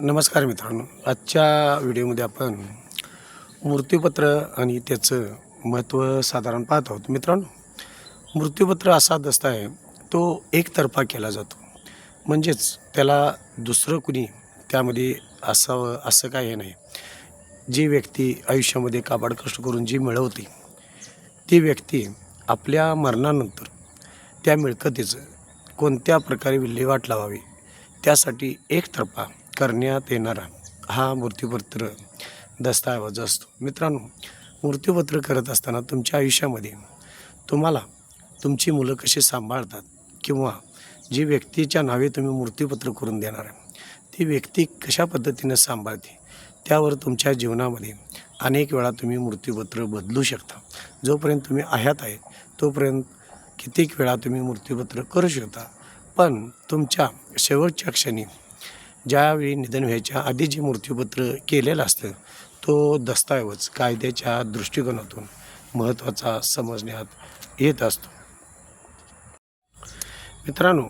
नमस्कार मित्रांनो. आजच्या व्हिडिओमध्ये आपण मृत्यूपत्र आणि त्याचं महत्त्व साधारण पाहत आहोत. मित्रांनो मृत्यूपत्र असा दस्ता आहे तो एकतर्फा केला जातो. म्हणजेच त्याला दुसरं कुणी त्यामध्ये असावं असं काही हे नाही. जी व्यक्ती आयुष्यामध्ये काबाड कष्ट करून जी मिळवते ती व्यक्ती आपल्या मरणानंतर त्या मिळकतीचं कोणत्या प्रकारे विल्हेवाट लावावी त्यासाठी एकतर्फा करण्यात येणारा हा मृत्यूपत्र दस्तऐवज असतो. मित्रांनो मृत्यूपत्र करत असताना तुमच्या आयुष्यामध्ये तुम्हाला तुमची मुलं कशी सांभाळतात किंवा जी व्यक्तीच्या नावे तुम्ही मृत्यूपत्र करून देणार आहे ती व्यक्ती कशा पद्धतीनं सांभाळते त्यावर तुमच्या जीवनामध्ये अनेक वेळा तुम्ही मृत्यूपत्र बदलू शकता. जोपर्यंत तुम्ही आहात आहे तोपर्यंत कित्येक वेळा तुम्ही मृत्यूपत्र करू शकता. पण तुमच्या शेवटच्या क्षणी ज्यावेळी निधन व्हायच्या आधी जे मृत्यूपत्र केलेलं असतं तो दस्तऐवज कायद्याच्या दृष्टिकोनातून महत्त्वाचा समजण्यात येत असतो. मित्रांनो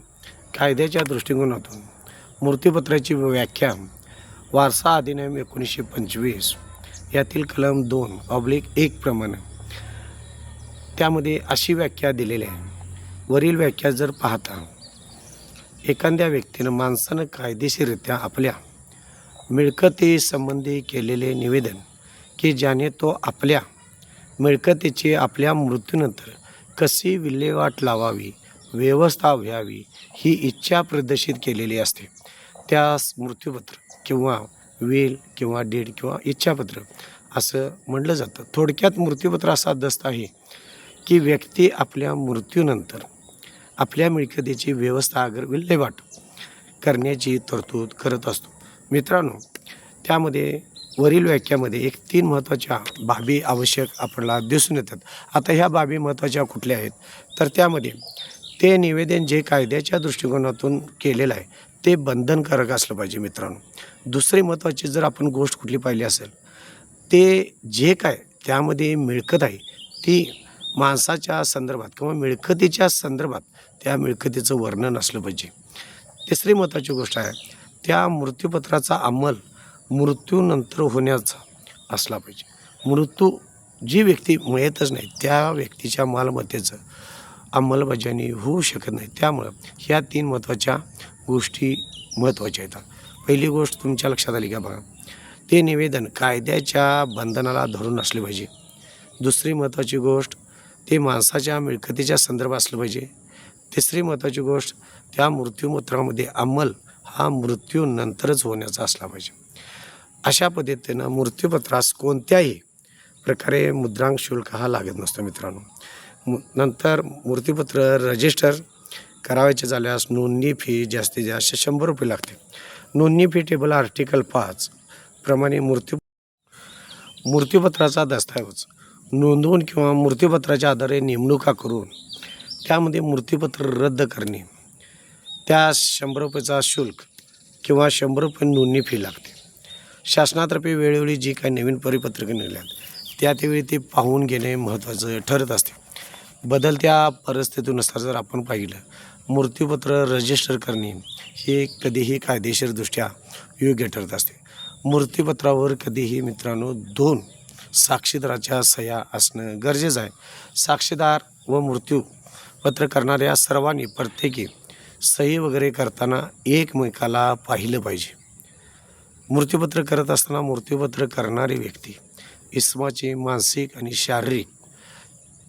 कायद्याच्या दृष्टिकोनातून मृत्यूपत्राची व्याख्या वारसा अधिनियम एकोणीसशे पंचवीस यातील कलम दोन ऑब्लिक एक प्रमाणे. त्यामध्ये अशी व्याख्या दिलेली आहे. वरील व्याख्या जर पाहता एखाद्या व्यक्तीनं माणसानं कायदेशीररित्या आपल्या मिळकतीसंबंधी केलेले निवेदन की ज्याने तो आपल्या मिळकतीची आपल्या मृत्यूनंतर कशी विल्हेवाट लावावी व्यवस्था व्हावी ही इच्छा प्रदर्शित केलेली असते. त्यास मृत्यूपत्र किंवा विल किंवा डीड किंवा इच्छापत्र असं म्हटलं जातं. थोडक्यात मृत्यूपत्र असा दस्त आहे की व्यक्ती आपल्या मृत्यूनंतर आपल्या मिळकतीची व्यवस्था अगर विल्हेवाट करण्याची तरतूद करत असतो. मित्रांनो त्यामध्ये वरील व्याख्यामध्ये एक तीन महत्त्वाच्या बाबी आवश्यक आपल्याला दिसून येतात. आता ह्या बाबी महत्त्वाच्या कुठल्या आहेत? तर त्यामध्ये ते निवेदन जे कायद्याच्या दृष्टिकोनातून केलेलं आहे ते बंधनकारक असलं पाहिजे मित्रांनो. दुसरी महत्त्वाची जर आपण गोष्ट कुठली पाहिली असेल ते जे काय त्यामध्ये मिळकत आहे ती माणसाच्या संदर्भात किंवा मिळकतीच्या संदर्भात त्या मिळकतीचं वर्णन असलं पाहिजे. तिसरी महत्त्वाची गोष्ट आहे त्या मृत्यूपत्राचा अंमल मृत्यूनंतर होण्याचा असला पाहिजे. मृत्यू जी व्यक्ती मिळतच नाही त्या व्यक्तीच्या मालमत्तेचं अंमलबजावणी होऊ शकत नाही. त्यामुळं ह्या तीन महत्त्वाच्या गोष्टी महत्त्वाच्या आहेत. पहिली गोष्ट तुमच्या लक्षात आली का बघा? ते निवेदन कायद्याच्या बंधनाला धरून असले पाहिजे. दुसरी महत्त्वाची गोष्ट ते माणसाच्या मिळकतीच्या संदर्भात असलं पाहिजे. तिसरी महत्त्वाची गोष्ट त्या मृत्यूमूत्रामध्ये अंमल हा मृत्यूनंतरच होण्याचा असला पाहिजे. अशा पद्धतीनं मृत्यूपत्रास कोणत्याही प्रकारे मुद्रांक शुल्क हा लागत नसतो मित्रांनो. मु नंतर मृत्यूपत्र रजिस्टर करावायचे झाल्यास नोंदणी फी जास्तीत जास्त शंभर रुपये लागते. नोंदणी फी टेबल आर्टिकल पाच प्रमाणे मृत्यू मृत्यूपत्राचा दस्तऐवज नोंदवून किंवा मूर्तीपत्राच्या आधारे नेमणुका करून त्यामध्ये मूर्तीपत्र रद्द करणे. त्या शंभर रुपयेचा शुल्क किंवा शंभर रुपये नोंदणी फी लागते. शासनातर्फे वेळोवेळी जी काही नवीन परिपत्रकं निघल्यात त्या त्यावेळी ते पाहून घेणे महत्त्वाचं ठरत असते. बदलत्या परिस्थितीनुसार जर आपण पाहिलं मूर्तीपत्र रजिस्टर करणे हे कधीही कायदेशीरदृष्ट्या योग्य ठरत असते. मूर्तीपत्रावर कधीही मित्रांनो दोन साक्षीदाराच्या सह्या असणं गरजेचं आहे. साक्षीदार व मृत्यू पत्र करणाऱ्या सर्वांनी प्रत्येकी सही वगैरे करताना एकमेकाला पाहिलं पाहिजे. मृत्यूपत्र करत असताना मृत्यूपत्र करणारी व्यक्ती इसमाची मानसिक आणि शारीरिक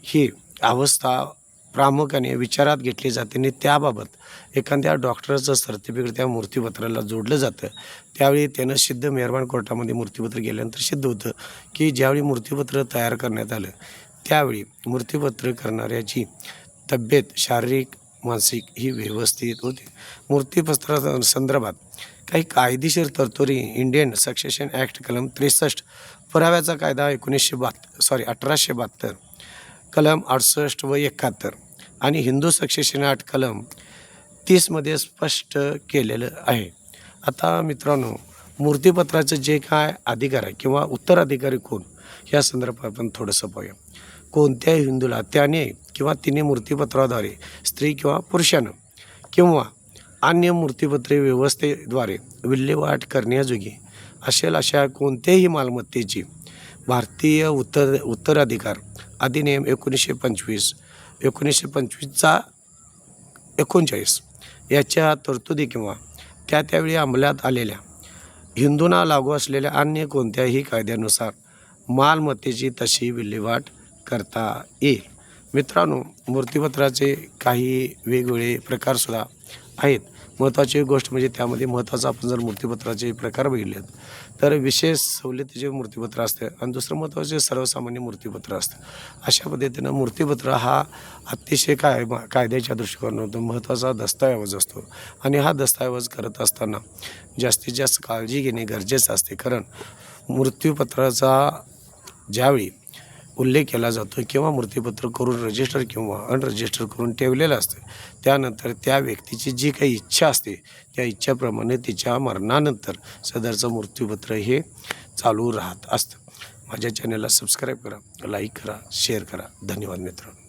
ही अवस्था प्रामुख्याने विचारात घेतली जाते आणि त्याबाबत एखाद्या डॉक्टरचं सर्टिफिकेट त्या मूर्तीपत्राला जोडलं जातं. त्यावेळी त्यानं सिद्ध मेहरबान कोर्टामध्ये मूर्तीपत्र गेल्यानंतर सिद्ध होतं की ज्यावेळी मूर्तीपत्र तयार करण्यात आलं त्यावेळी मूर्तीपत्र करणाऱ्याची तब्येत शारीरिक मानसिक ही व्यवस्थित होती. मूर्तीपत्रा संदर्भात काही कायदेशीर तरतुदी इंडियन सक्सेशन ॲक्ट कलम त्रेसष्ट पुराव्याचा कायदा एकोणीसशे बहात्तर सॉरी अठराशे बहात्तर कलम अडुसष्ट व एकाहत्तर आणि हिंदू सक्सेशन आठ कलम तीसमध्ये स्पष्ट केलेलं आहे. आता मित्रांनो मूर्तीपत्राचं जे काय अधिकार आहे किंवा उत्तराधिकारी कोण या संदर्भात आपण थोडंसं पाहूया कोणत्याही हिंदूला त्याने किंवा तिने मूर्तीपत्राद्वारे स्त्री किंवा पुरुषानं किंवा अन्य मूर्तिपत्रे व्यवस्थेद्वारे विल्हेवाट करण्याजोगी असेल अशा कोणत्याही मालमत्तेची भारतीय उत्तर उत्तराधिकार अधिनियम एकोणीसशे पंचवीस एकोणीसशे पंचवीसचा एकोणचाळीस. याच्या तरतुदी किंवा त्या त्यावेळी अंमलात आलेल्या हिंदूंना लागू असलेल्या अन्य कोणत्याही कायद्यानुसार मालमत्तेची तशी विल्हेवाट करता येईल. मित्रांनो मूर्तिपत्राचे काही वेगवेगळे प्रकारसुद्धा आहेत. महत्त्वाची गोष्ट म्हणजे त्यामध्ये महत्त्वाचं आपण जर मूर्तीपत्राचे प्रकार बघितलेत तर विशेष सवलतीचे मूर्तीपत्र असते आणि दुसरं महत्त्वाचे सर्वसामान्य मूर्तीपत्र असतं. अशा पद्धतीनं मूर्तीपत्र हा अतिशय काय कायद्याच्या दृष्टिकोनातून महत्त्वाचा दस्तऐवज असतो आणि हा दस्तऐवज करत असताना जास्तीत जास्त काळजी घेणे गरजेचं असते. कारण मृत्यूपत्राचा ज्यावेळी उल्लेख केला जातो किंवा मृत्यूपत्र करून रजिस्टर किंवा अनरजिस्टर करून ठेवलेलं असतं. त्यानंतर त्या व्यक्तीची जी काही इच्छा असते त्या इच्छेप्रमाणे तिच्या मरणानंतर सदरचं मृत्यूपत्र हे चालू राहत असतं. माझ्या चॅनलला सबस्क्राईब करा लाईक करा शेअर करा. धन्यवाद मित्रांनो.